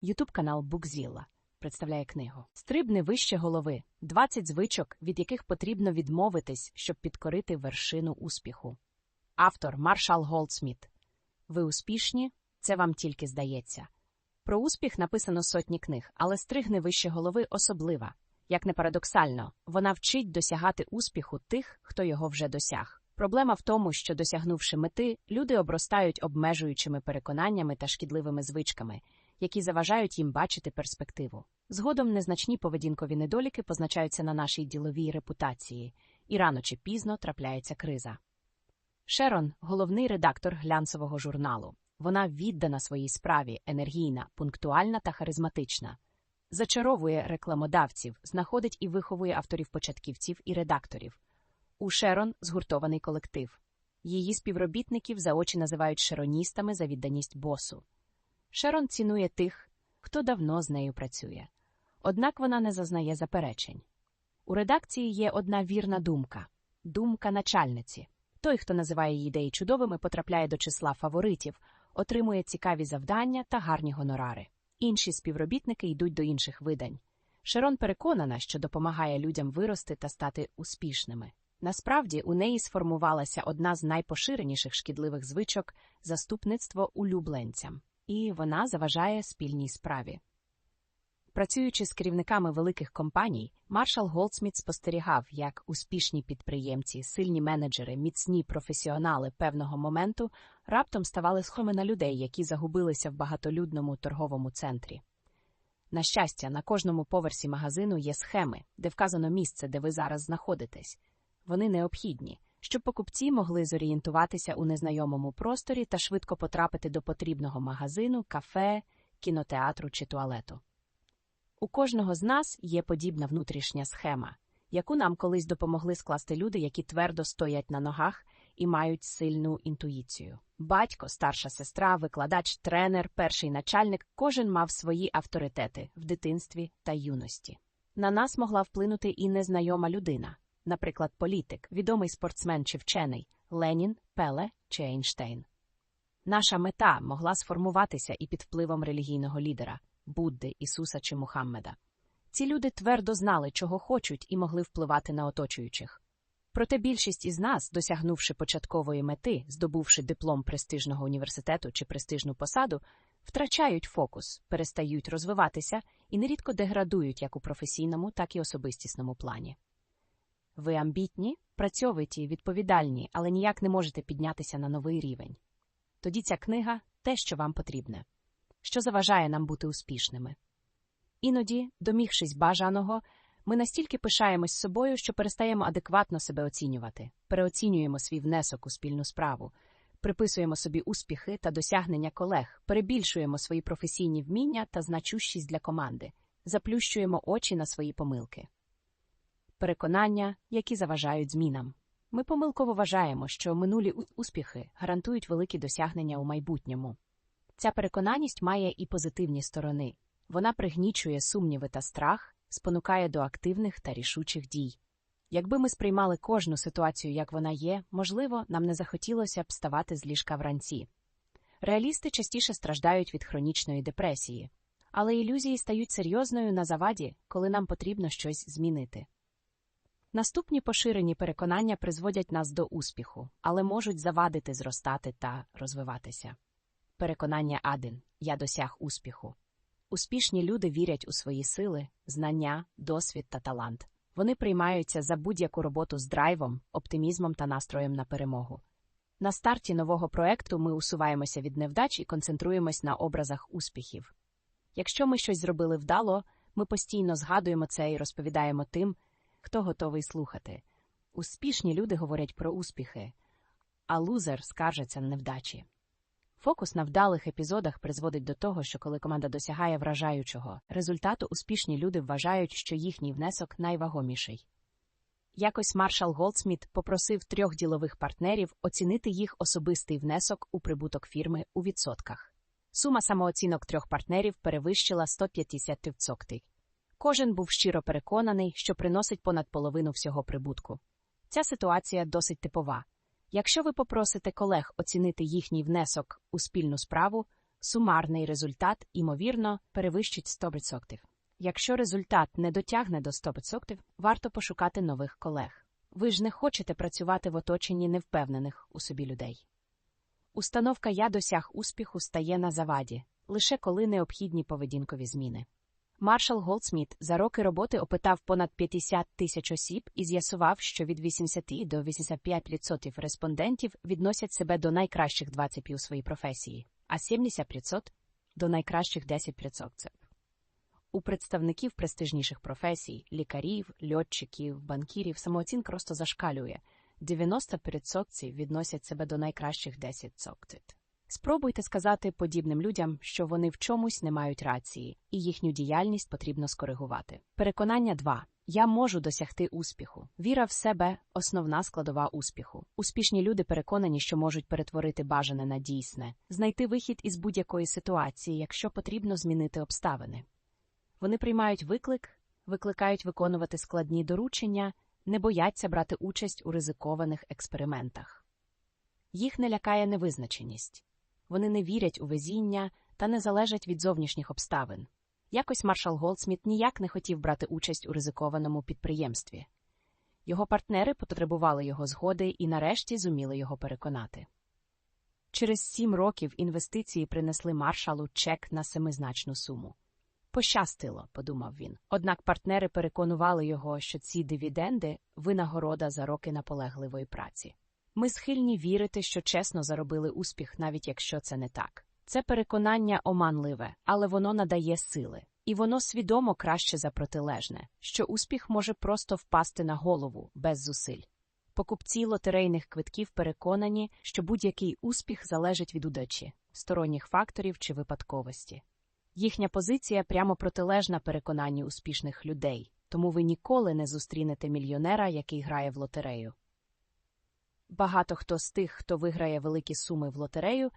Ютуб канал Букзілла представляє книгу Стрибни вище голови 20 звичок, від яких потрібно відмовитись, щоб підкорити вершину успіху. Автор Маршал Голдсміт. Ви успішні? Це вам тільки здається. Про успіх написано сотні книг, але стригни вище голови особлива. Як не парадоксально, вона вчить досягати успіху тих, хто його вже досяг. Проблема в тому, що досягнувши мети, люди обростають обмежуючими переконаннями та шкідливими звичками, які заважають їм бачити перспективу. Згодом незначні поведінкові недоліки позначаються на нашій діловій репутації, і рано чи пізно трапляється криза. Шерон головний редактор глянцевого журналу. Вона віддана своїй справі, енергійна, пунктуальна та харизматична. Зачаровує рекламодавців, знаходить і виховує авторів-початківців і редакторів. У Шерон згуртований колектив. Її співробітників заочі називають шероністами за відданість босу. Шерон цінує тих, хто давно з нею працює. Однак вона не зазнає заперечень. У редакції є одна вірна думка думка начальниці. Той, хто називає її ідеї чудовими, потрапляє до числа фаворитів, отримує цікаві завдання та гарні гонорари. Інші співробітники йдуть до інших видань. Шерон переконана, що допомагає людям вирости та стати успішними. Насправді, у неї сформувалася одна з найпоширеніших шкідливих звичок заступництво улюбленцям, і вона заважає спільній справі. Працюючи з керівниками великих компаній, маршал Голдсміт спостерігав, як успішні підприємці, сильні менеджери, міцні професіонали певного моменту раптом ставали схожими на людей, які загубилися в багатолюдному торговому центрі. На щастя, на кожному поверсі магазину є схеми, де вказано місце, де ви зараз знаходитесь. Вони необхідні, щоб покупці могли зорієнтуватися у незнайомому просторі та швидко потрапити до потрібного магазину, кафе, кінотеатру чи туалету. У кожного з нас є подібна внутрішня схема, яку нам колись допомогли скласти люди, які твердо стоять на ногах і мають сильну інтуїцію. Батько, старша сестра, викладач, тренер, перший начальник кожен мав свої авторитети в дитинстві та юності. На нас могла вплинути і незнайома людина, наприклад, політик, відомий спортсмен чи вчений Ленін, Пеле чи Ейнштейн. Наша мета могла сформуватися і під впливом релігійного лідера. Будди, Ісуса чи Мухаммеда. Ці люди твердо знали, чого хочуть, і могли впливати на оточуючих. Проте більшість із нас, досягнувши початкової мети, здобувши диплом престижного університету чи престижну посаду, втрачають фокус, перестають розвиватися і нерідко деградують як у професійному, так і особистісному плані. Ви амбітні, працьовиті, відповідальні, але ніяк не можете піднятися на новий рівень. Тоді ця книга те, що вам потрібне що заважає нам бути успішними. Іноді, домігшись бажаного, ми настільки пишаємось собою, що перестаємо адекватно себе оцінювати, переоцінюємо свій внесок у спільну справу, приписуємо собі успіхи та досягнення колег, перебільшуємо свої професійні вміння та значущість для команди, заплющуємо очі на свої помилки. Переконання, які заважають змінам. Ми помилково вважаємо, що минулі успіхи гарантують великі досягнення у майбутньому. Ця переконаність має і позитивні сторони вона пригнічує сумніви та страх, спонукає до активних та рішучих дій. Якби ми сприймали кожну ситуацію, як вона є, можливо, нам не захотілося б ставати з ліжка вранці. Реалісти частіше страждають від хронічної депресії, але ілюзії стають серйозною на заваді, коли нам потрібно щось змінити. Наступні поширені переконання призводять нас до успіху, але можуть завадити зростати та розвиватися. Переконання Адин я досяг успіху. Успішні люди вірять у свої сили, знання, досвід та талант. Вони приймаються за будь-яку роботу з драйвом, оптимізмом та настроєм на перемогу. На старті нового проекту ми усуваємося від невдач і концентруємось на образах успіхів. Якщо ми щось зробили вдало, ми постійно згадуємо це і розповідаємо тим, хто готовий слухати. Успішні люди говорять про успіхи, а лузер скаржиться на невдачі. Фокус на вдалих епізодах призводить до того, що коли команда досягає вражаючого результату, успішні люди вважають, що їхній внесок найвагоміший. Якось маршал Голдсміт попросив трьох ділових партнерів оцінити їх особистий внесок у прибуток фірми у відсотках. Сума самооцінок трьох партнерів перевищила 150%. Кожен був щиро переконаний, що приносить понад половину всього прибутку. Ця ситуація досить типова. Якщо ви попросите колег оцінити їхній внесок у спільну справу, Сумарний результат, імовірно, перевищить 100%. Якщо результат не дотягне до 100%, варто пошукати нових колег. Ви ж не хочете працювати в оточенні невпевнених у собі людей. Установка Я досяг успіху стає на заваді, лише коли необхідні поведінкові зміни. Маршал Голдсміт за роки роботи опитав понад 50 тисяч осіб і з'ясував, що від 80 до 85% респондентів відносять себе до найкращих 20 у своїй професії, а 70% – до найкращих 10%. У представників престижніших професій, лікарів, льотчиків, банкірів самооцінка просто зашкалює. 90% відносять себе до найкращих 10%. Спробуйте сказати подібним людям, що вони в чомусь не мають рації, і їхню діяльність потрібно скоригувати. Переконання 2. Я можу досягти успіху. Віра в себе основна складова успіху. Успішні люди переконані, що можуть перетворити бажане на дійсне, знайти вихід із будь-якої ситуації, якщо потрібно змінити обставини. Вони приймають виклик, викликають виконувати складні доручення, не бояться брати участь у ризикованих експериментах. Їх не лякає невизначеність. Вони не вірять у везіння та не залежать від зовнішніх обставин. Якось маршал Голдсміт ніяк не хотів брати участь у ризикованому підприємстві. Його партнери потребували його згоди і нарешті зуміли його переконати. Через сім років інвестиції принесли маршалу чек на семизначну суму. Пощастило, подумав він. Однак партнери переконували його, що ці дивіденди винагорода за роки наполегливої праці. Ми схильні вірити, що чесно заробили успіх, навіть якщо це не так. Це переконання оманливе, але воно надає сили, і воно свідомо краще за протилежне, що успіх може просто впасти на голову без зусиль. Покупці лотерейних квитків переконані, що будь-який успіх залежить від удачі, сторонніх факторів чи випадковості. Їхня позиція прямо протилежна переконанню успішних людей, тому ви ніколи не зустрінете мільйонера, який грає в лотерею. Багато хто з тих, хто виграє великі суми в лотерею,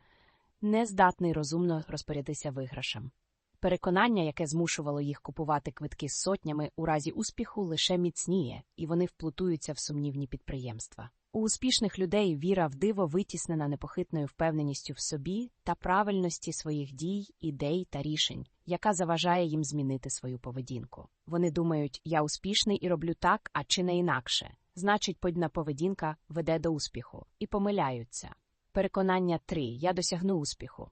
не здатний розумно розпорядитися виграшем. Переконання, яке змушувало їх купувати квитки з сотнями, у разі успіху лише міцніє, і вони вплутуються в сумнівні підприємства. У успішних людей віра в диво витіснена непохитною впевненістю в собі та правильності своїх дій, ідей та рішень, яка заважає їм змінити свою поведінку. Вони думають, я успішний і роблю так, а чи не інакше. Значить, подібна поведінка веде до успіху, і помиляються. Переконання 3. Я досягну успіху.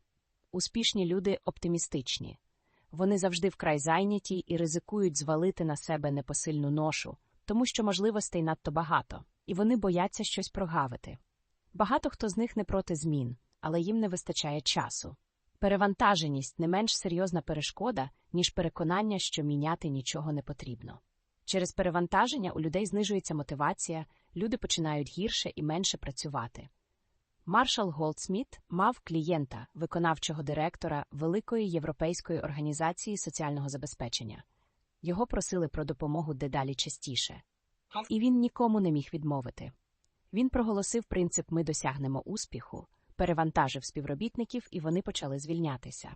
Успішні люди оптимістичні. Вони завжди вкрай зайняті і ризикують звалити на себе непосильну ношу, тому що можливостей надто багато, і вони бояться щось прогавити. Багато хто з них не проти змін, але їм не вистачає часу. Перевантаженість не менш серйозна перешкода, ніж переконання, що міняти нічого не потрібно. Через перевантаження у людей знижується мотивація, люди починають гірше і менше працювати. Маршал Голдсміт мав клієнта, виконавчого директора Великої європейської організації соціального забезпечення. Його просили про допомогу дедалі частіше, і він нікому не міг відмовити. Він проголосив принцип Ми досягнемо успіху, перевантажив співробітників, і вони почали звільнятися.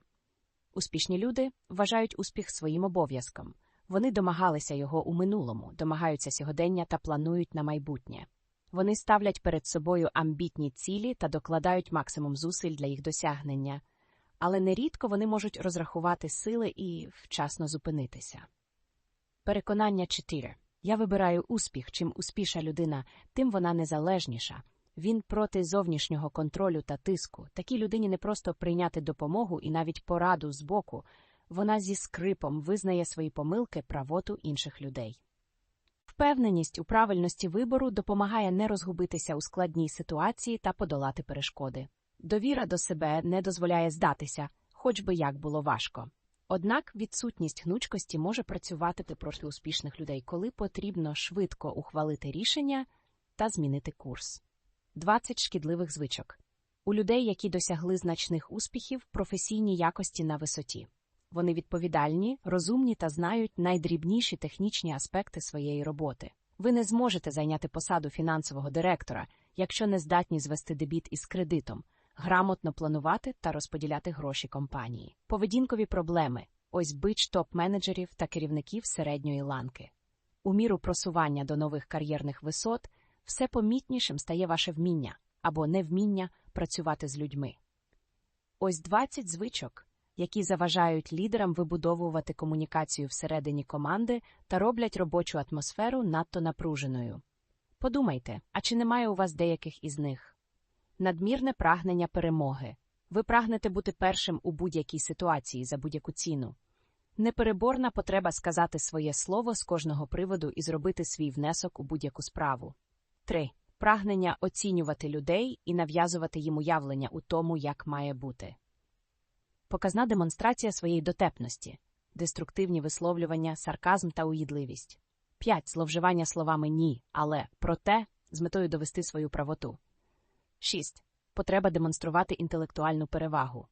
Успішні люди вважають успіх своїм обов'язком. Вони домагалися його у минулому, домагаються сьогодення та планують на майбутнє. Вони ставлять перед собою амбітні цілі та докладають максимум зусиль для їх досягнення, але нерідко вони можуть розрахувати сили і вчасно зупинитися. Переконання 4. Я вибираю успіх. Чим успіша людина, тим вона незалежніша. Він проти зовнішнього контролю та тиску. Такій людині не просто прийняти допомогу і навіть пораду з боку, вона зі скрипом визнає свої помилки правоту інших людей. Впевненість у правильності вибору допомагає не розгубитися у складній ситуації та подолати перешкоди. Довіра до себе не дозволяє здатися, хоч би як було важко. Однак відсутність гнучкості може працювати проти успішних людей, коли потрібно швидко ухвалити рішення та змінити курс. 20 шкідливих звичок у людей, які досягли значних успіхів, професійні якості на висоті. Вони відповідальні, розумні та знають найдрібніші технічні аспекти своєї роботи. Ви не зможете зайняти посаду фінансового директора, якщо не здатні звести дебіт із кредитом, грамотно планувати та розподіляти гроші компанії. Поведінкові проблеми ось бич топ-менеджерів та керівників середньої ланки. У міру просування до нових кар'єрних висот все помітнішим стає ваше вміння або невміння працювати з людьми. Ось 20 звичок, які заважають лідерам вибудовувати комунікацію всередині команди та роблять робочу атмосферу надто напруженою. Подумайте, а чи немає у вас деяких із них? Надмірне прагнення перемоги. Ви прагнете бути першим у будь-якій ситуації за будь-яку ціну. Непереборна потреба сказати своє слово з кожного приводу і зробити свій внесок у будь-яку справу. 3. Прагнення оцінювати людей і нав'язувати їм уявлення у тому, як має бути. Показна демонстрація своєї дотепності, деструктивні висловлювання, сарказм та уїдливість. 5. Зловживання словами ні, але проте з метою довести свою правоту. 6. Потреба демонструвати інтелектуальну перевагу.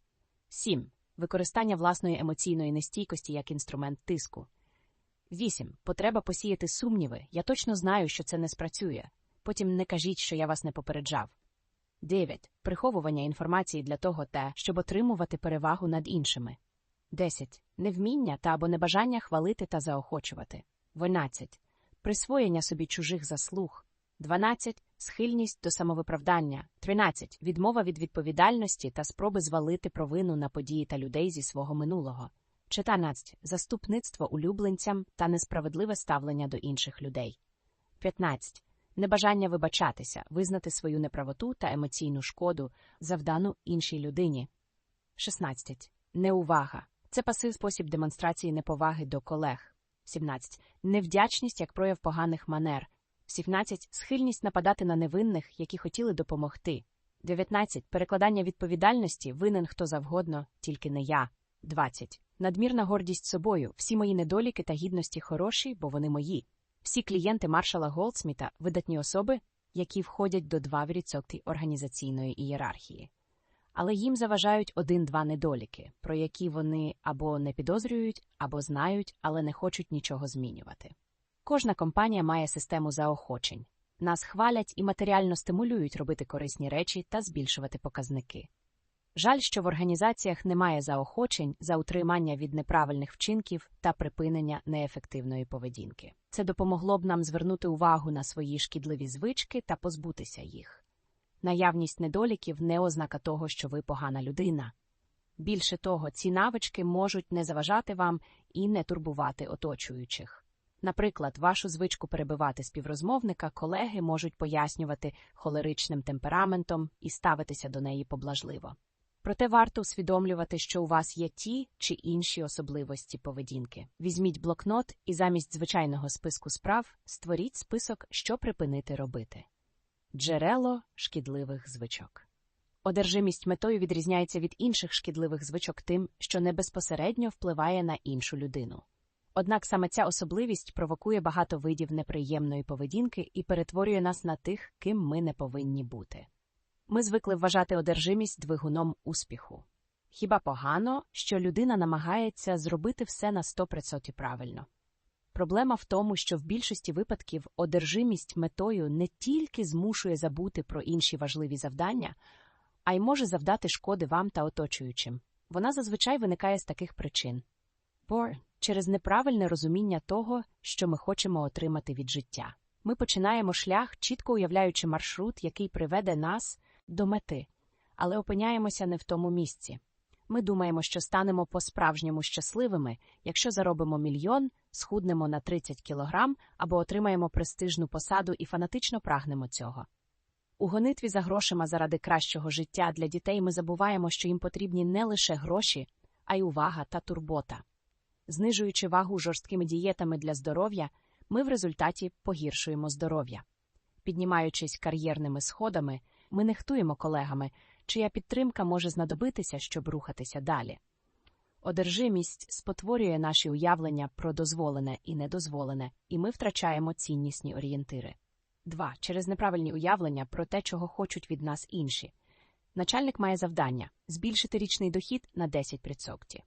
7. Використання власної емоційної нестійкості як інструмент тиску. 8. Потреба посіяти сумніви. Я точно знаю, що це не спрацює. Потім не кажіть, що я вас не попереджав. 9. Приховування інформації для того те, щоб отримувати перевагу над іншими. 10. Невміння та або небажання хвалити та заохочувати. 12. Присвоєння собі чужих заслуг. 12. Схильність до самовиправдання. 13. Відмова від відповідальності та спроби звалити провину на події та людей зі свого минулого. 14. Заступництво улюбленцям та несправедливе ставлення до інших людей. 15. Небажання вибачатися, визнати свою неправоту та емоційну шкоду, завдану іншій людині. 16. Неувага. Це пасив спосіб демонстрації неповаги до колег. 17. Невдячність як прояв поганих манер. 17. Схильність нападати на невинних, які хотіли допомогти. 19. Перекладання відповідальності винен хто завгодно, тільки не я. 20. Надмірна гордість собою. Всі мої недоліки та гідності хороші, бо вони мої. Всі клієнти маршала Голдсміта видатні особи, які входять до 2% організаційної ієрархії. Але їм заважають один-два недоліки, про які вони або не підозрюють, або знають, але не хочуть нічого змінювати. Кожна компанія має систему заохочень. Нас хвалять і матеріально стимулюють робити корисні речі та збільшувати показники. Жаль, що в організаціях немає заохочень за утримання від неправильних вчинків та припинення неефективної поведінки. Це допомогло б нам звернути увагу на свої шкідливі звички та позбутися їх. Наявність недоліків не ознака того, що ви погана людина. Більше того, ці навички можуть не заважати вам і не турбувати оточуючих. Наприклад, вашу звичку перебивати співрозмовника колеги можуть пояснювати холеричним темпераментом і ставитися до неї поблажливо. Проте варто усвідомлювати, що у вас є ті чи інші особливості поведінки. Візьміть блокнот і замість звичайного списку справ створіть список, що припинити робити. Джерело шкідливих звичок. Одержимість метою відрізняється від інших шкідливих звичок тим, що не безпосередньо впливає на іншу людину. Однак саме ця особливість провокує багато видів неприємної поведінки і перетворює нас на тих, ким ми не повинні бути. Ми звикли вважати одержимість двигуном успіху. Хіба погано, що людина намагається зробити все на 100% правильно? Проблема в тому, що в більшості випадків одержимість метою не тільки змушує забути про інші важливі завдання, а й може завдати шкоди вам та оточуючим. Вона зазвичай виникає з таких причин бо через неправильне розуміння того, що ми хочемо отримати від життя. Ми починаємо шлях, чітко уявляючи маршрут, який приведе нас до мети, але опиняємося не в тому місці. Ми думаємо, що станемо по-справжньому щасливими, якщо заробимо мільйон, схуднемо на 30 кілограм або отримаємо престижну посаду і фанатично прагнемо цього. У гонитві за грошима заради кращого життя для дітей ми забуваємо, що їм потрібні не лише гроші, а й увага та турбота. Знижуючи вагу жорсткими дієтами для здоров'я, ми в результаті погіршуємо здоров'я. Піднімаючись кар'єрними сходами, ми нехтуємо колегами, чия підтримка може знадобитися, щоб рухатися далі. Одержимість спотворює наші уявлення про дозволене і недозволене, і ми втрачаємо ціннісні орієнтири. 2. Через неправильні уявлення про те, чого хочуть від нас інші. Начальник має завдання збільшити річний дохід на 10%.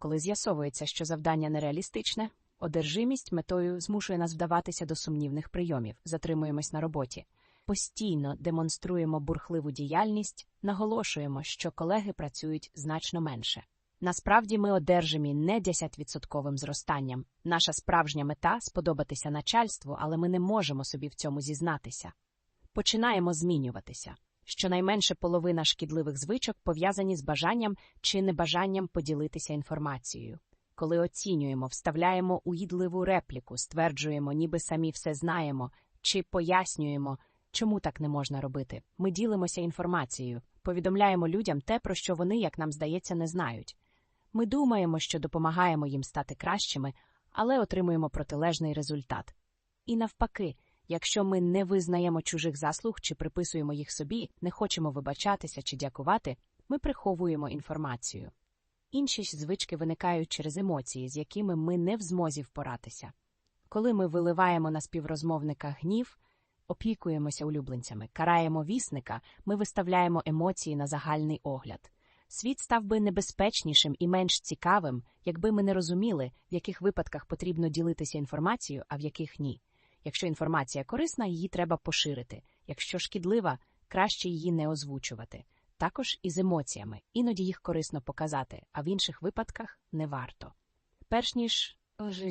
Коли з'ясовується, що завдання нереалістичне, одержимість метою змушує нас вдаватися до сумнівних прийомів, затримуємось на роботі. Постійно демонструємо бурхливу діяльність, наголошуємо, що колеги працюють значно менше. Насправді ми одержимі не 10% зростанням. Наша справжня мета сподобатися начальству, але ми не можемо собі в цьому зізнатися. Починаємо змінюватися. Щонайменше половина шкідливих звичок пов'язані з бажанням чи небажанням поділитися інформацією. Коли оцінюємо, вставляємо уїдливу репліку, стверджуємо, ніби самі все знаємо, чи пояснюємо, чому так не можна робити. Ми ділимося інформацією, повідомляємо людям те, про що вони, як нам здається, не знають. Ми думаємо, що допомагаємо їм стати кращими, але отримуємо протилежний результат. І навпаки, якщо ми не визнаємо чужих заслуг чи приписуємо їх собі, не хочемо вибачатися чи дякувати, ми приховуємо інформацію. Інші ж звички виникають через емоції, з якими ми не в змозі впоратися. Коли ми виливаємо на співрозмовника гнів, опікуємося улюбленцями, караємо вісника, ми виставляємо емоції на загальний огляд. Світ став би небезпечнішим і менш цікавим, якби ми не розуміли, в яких випадках потрібно ділитися інформацією, а в яких ні. Якщо інформація корисна, її треба поширити. Якщо шкідлива, краще її не озвучувати. Також і з емоціями, іноді їх корисно показати, а в інших випадках не варто. Перш ніж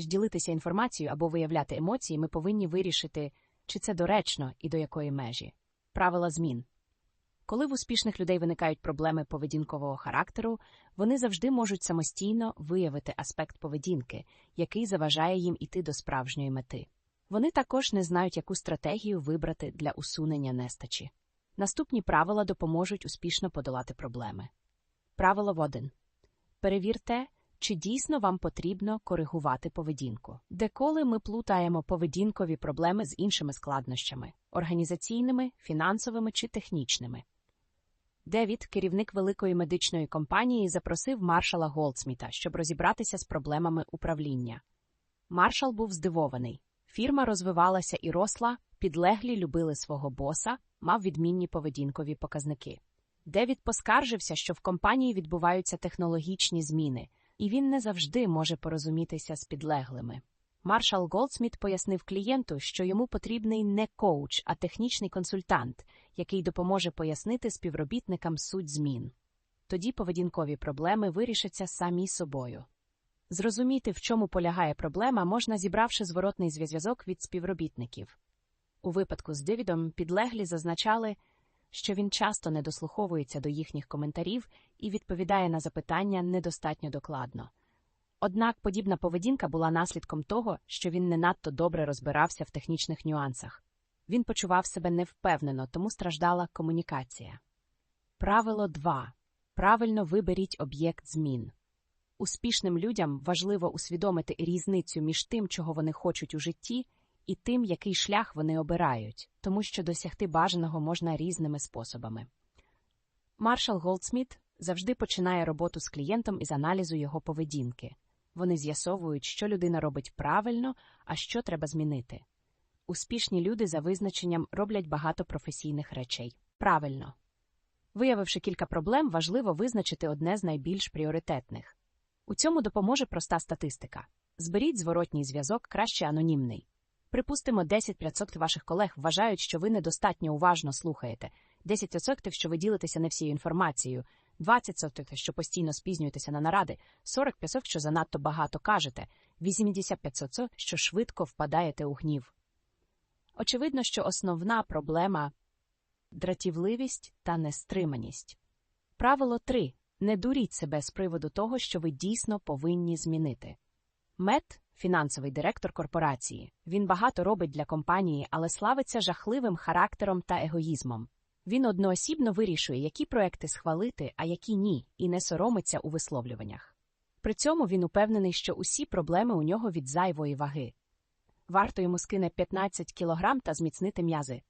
ділитися інформацією або виявляти емоції, ми повинні вирішити, чи це доречно і до якої межі. Правила змін. Коли в успішних людей виникають проблеми поведінкового характеру, вони завжди можуть самостійно виявити аспект поведінки, який заважає їм іти до справжньої мети. Вони також не знають, яку стратегію вибрати для усунення нестачі. Наступні правила допоможуть успішно подолати проблеми. Правило 1. Перевірте, чи дійсно вам потрібно коригувати поведінку. Деколи ми плутаємо поведінкові проблеми з іншими складнощами організаційними, фінансовими чи технічними. Девід, керівник великої медичної компанії, запросив маршала Голдсміта, щоб розібратися з проблемами управління. Маршал був здивований. Фірма розвивалася і росла, підлеглі любили свого боса, мав відмінні поведінкові показники. Девід поскаржився, що в компанії відбуваються технологічні зміни, і він не завжди може порозумітися з підлеглими. Маршал Голдсміт пояснив клієнту, що йому потрібний не коуч, а технічний консультант, який допоможе пояснити співробітникам суть змін. Тоді поведінкові проблеми вирішаться самі собою. Зрозуміти, в чому полягає проблема, можна зібравши зворотний зв'язок від співробітників. У випадку з Девідом підлеглі зазначали, що він часто не дослуховується до їхніх коментарів і відповідає на запитання недостатньо докладно. Однак подібна поведінка була наслідком того, що він не надто добре розбирався в технічних нюансах. Він почував себе невпевнено, тому страждала комунікація. Правило 2. Правильно виберіть об'єкт змін. Успішним людям важливо усвідомити різницю між тим, чого вони хочуть у житті, і тим, який шлях вони обирають, тому що досягти бажаного можна різними способами. Маршал Голдсміт завжди починає роботу з клієнтом із аналізу його поведінки. Вони з'ясовують, що людина робить правильно, а що треба змінити. Успішні люди за визначенням роблять багато професійних речей. Правильно. Виявивши кілька проблем, важливо визначити одне з найбільш пріоритетних. У цьому допоможе проста статистика. Зберіть зворотній зв'язок краще анонімний. Припустимо, 10% ваших колег вважають, що ви недостатньо уважно слухаєте, 10% що ви ділитеся не всією інформацією, 20%, що постійно спізнюєтеся на наради, 40%, що занадто багато кажете, 85%, що швидко впадаєте у гнів. Очевидно, що основна проблема дратівливість та нестриманість. Правило 3. Не дуріть себе з приводу того, що ви дійсно повинні змінити. Мет фінансовий директор корпорації. Він багато робить для компанії, але славиться жахливим характером та егоїзмом. Він одноосібно вирішує, які проекти схвалити, а які ні, і не соромиться у висловлюваннях. При цьому він упевнений, що усі проблеми у нього від зайвої ваги. Варто йому скине 15 кілограм та зміцнити м'язи.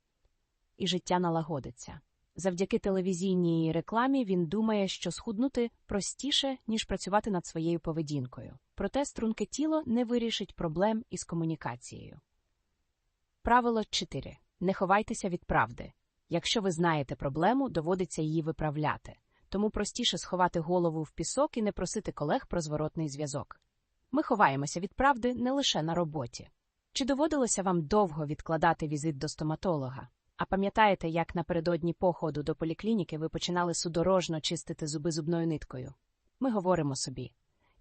І життя налагодиться. Завдяки телевізійній рекламі він думає, що схуднути простіше, ніж працювати над своєю поведінкою. Проте струнке тіло не вирішить проблем із комунікацією. Правило 4. Не ховайтеся від правди. Якщо ви знаєте проблему, доводиться її виправляти, тому простіше сховати голову в пісок і не просити колег про зворотний зв'язок. Ми ховаємося від правди не лише на роботі. Чи доводилося вам довго відкладати візит до стоматолога? А пам'ятаєте, як напередодні походу до поліклініки ви починали судорожно чистити зуби зубною ниткою? Ми говоримо собі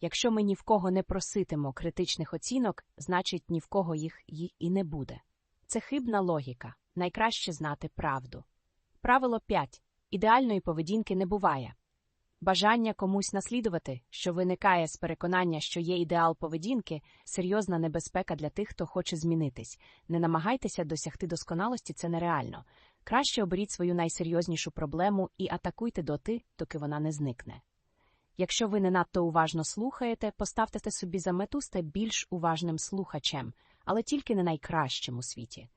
якщо ми ні в кого не проситимо критичних оцінок, значить ні в кого їх і не буде. Це хибна логіка найкраще знати правду. Правило 5. Ідеальної поведінки не буває. Бажання комусь наслідувати, що виникає з переконання, що є ідеал поведінки, серйозна небезпека для тих, хто хоче змінитись. Не намагайтеся досягти досконалості, це нереально. Краще оберіть свою найсерйознішу проблему і атакуйте доти, доки вона не зникне. Якщо ви не надто уважно слухаєте, поставте собі за мету стати більш уважним слухачем, але тільки не найкращим у світі.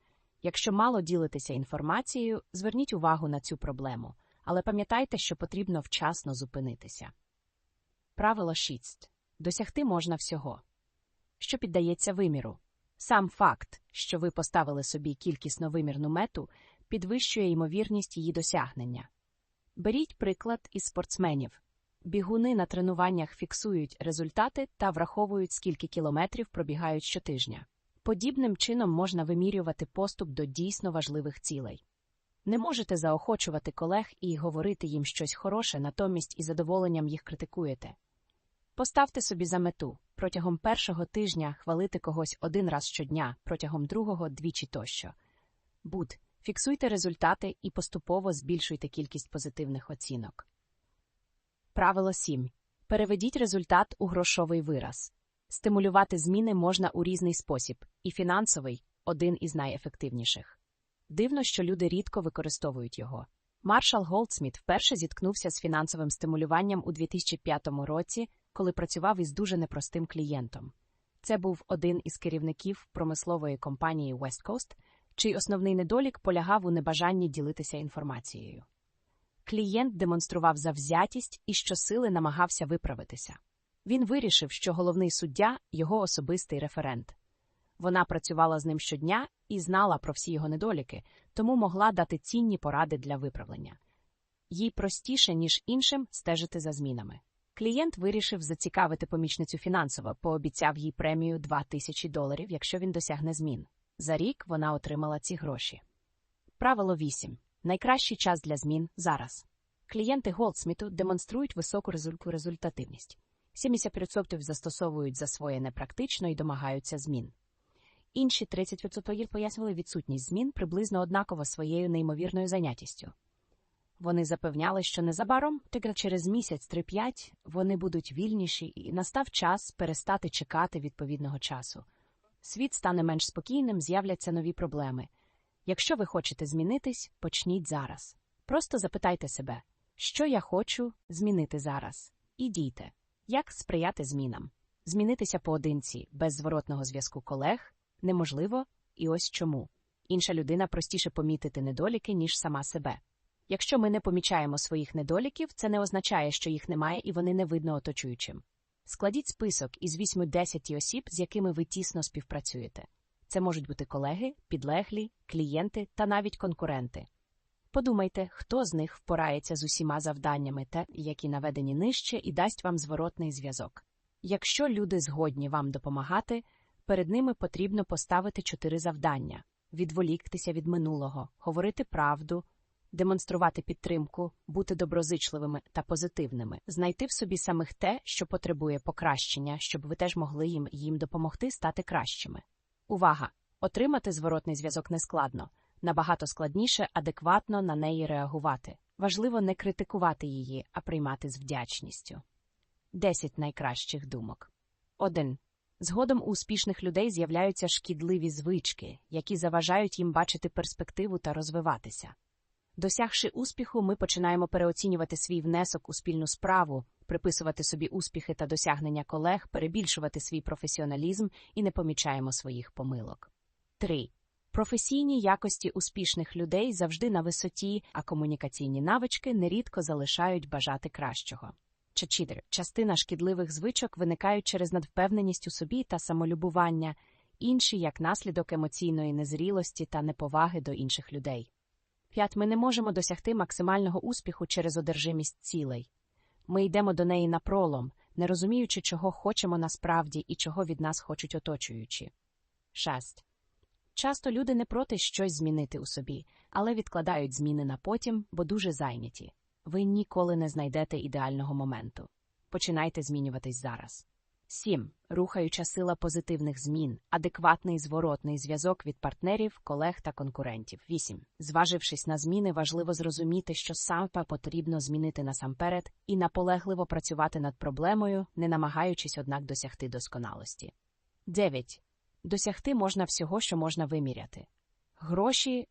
Якщо мало ділитеся інформацією, зверніть увагу на цю проблему, але пам'ятайте, що потрібно вчасно зупинитися. Правило 6. Досягти можна всього, що піддається виміру. Сам факт, що ви поставили собі кількісно вимірну мету, підвищує ймовірність її досягнення. Беріть приклад із спортсменів. Бігуни на тренуваннях фіксують результати та враховують, скільки кілометрів пробігають щотижня. Подібним чином можна вимірювати поступ до дійсно важливих цілей. Не можете заохочувати колег і говорити їм щось хороше, натомість із задоволенням їх критикуєте. Поставте собі за мету протягом першого тижня хвалити когось один раз щодня, протягом другого двічі тощо. Буд, фіксуйте результати і поступово збільшуйте кількість позитивних оцінок. Правило 7. Переведіть результат у грошовий вираз. Стимулювати зміни можна у різний спосіб, і фінансовий один із найефективніших. Дивно, що люди рідко використовують його. Маршал Голдсміт вперше зіткнувся з фінансовим стимулюванням у 2005 році, коли працював із дуже непростим клієнтом. Це був один із керівників промислової компанії West Coast, чий основний недолік полягав у небажанні ділитися інформацією. Клієнт демонстрував завзятість і щосили намагався виправитися. Він вирішив, що головний суддя його особистий референт. Вона працювала з ним щодня і знала про всі його недоліки, тому могла дати цінні поради для виправлення. Їй простіше, ніж іншим, стежити за змінами. Клієнт вирішив зацікавити помічницю фінансово, пообіцяв їй премію 2 тисячі доларів, якщо він досягне змін. За рік вона отримала ці гроші. Правило 8. Найкращий час для змін зараз. Клієнти Голдсміту демонструють високу результативність. 70% застосовують засвоєне практично і домагаються змін. Інші 30% пояснювали відсутність змін приблизно однаково своєю неймовірною зайнятістю. Вони запевняли, що незабаром, тільки через місяць 3-5, вони будуть вільніші, і настав час перестати чекати відповідного часу. Світ стане менш спокійним, з'являться нові проблеми. Якщо ви хочете змінитись, почніть зараз. Просто запитайте себе, що я хочу змінити зараз, і дійте, як сприяти змінам. Змінитися поодинці без зворотного зв'язку колег неможливо, і ось чому. Інша людина простіше помітити недоліки, ніж сама себе. Якщо ми не помічаємо своїх недоліків, це не означає, що їх немає і вони не видно оточуючим. Складіть список із 8-10 осіб, з якими ви тісно співпрацюєте. Це можуть бути колеги, підлеглі, клієнти та навіть конкуренти. Подумайте, хто з них впорається з усіма завданнями, те, які наведені нижче, і дасть вам зворотний зв'язок. Якщо люди згодні вам допомагати, перед ними потрібно поставити чотири завдання: відволіктися від минулого, говорити правду, демонструвати підтримку, бути доброзичливими та позитивними, знайти в собі самих те, що потребує покращення, щоб ви теж могли їм їм допомогти стати кращими. Увага! Отримати зворотний зв'язок нескладно, набагато складніше адекватно на неї реагувати. Важливо не критикувати її, а приймати з вдячністю. 10 найкращих думок. 1. Згодом у успішних людей з'являються шкідливі звички, які заважають їм бачити перспективу та розвиватися. Досягши успіху, ми починаємо переоцінювати свій внесок у спільну справу, приписувати собі успіхи та досягнення колег, перебільшувати свій професіоналізм і не помічаємо своїх помилок. 3. Професійні якості успішних людей завжди на висоті, а комунікаційні навички нерідко залишають бажати кращого. Чачідер частина шкідливих звичок виникають через надвпевненість у собі та самолюбування, інші як наслідок емоційної незрілості та неповаги до інших людей. 5. Ми не можемо досягти максимального успіху через одержимість цілей. Ми йдемо до неї напролом, не розуміючи, чого хочемо насправді і чого від нас хочуть оточуючі. 6. Часто люди не проти щось змінити у собі, але відкладають зміни на потім, бо дуже зайняті. Ви ніколи не знайдете ідеального моменту. Починайте змінюватись зараз. 7. Рухаюча сила позитивних змін, адекватний зворотний зв'язок від партнерів, колег та конкурентів. 8. Зважившись на зміни, важливо зрозуміти, що саме потрібно змінити насамперед і наполегливо працювати над проблемою, не намагаючись, однак, досягти досконалості. 9. Досягти можна всього, що можна виміряти. Гроші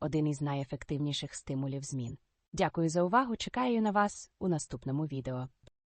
один із найефективніших стимулів змін. Дякую за увагу. Чекаю на вас у наступному відео.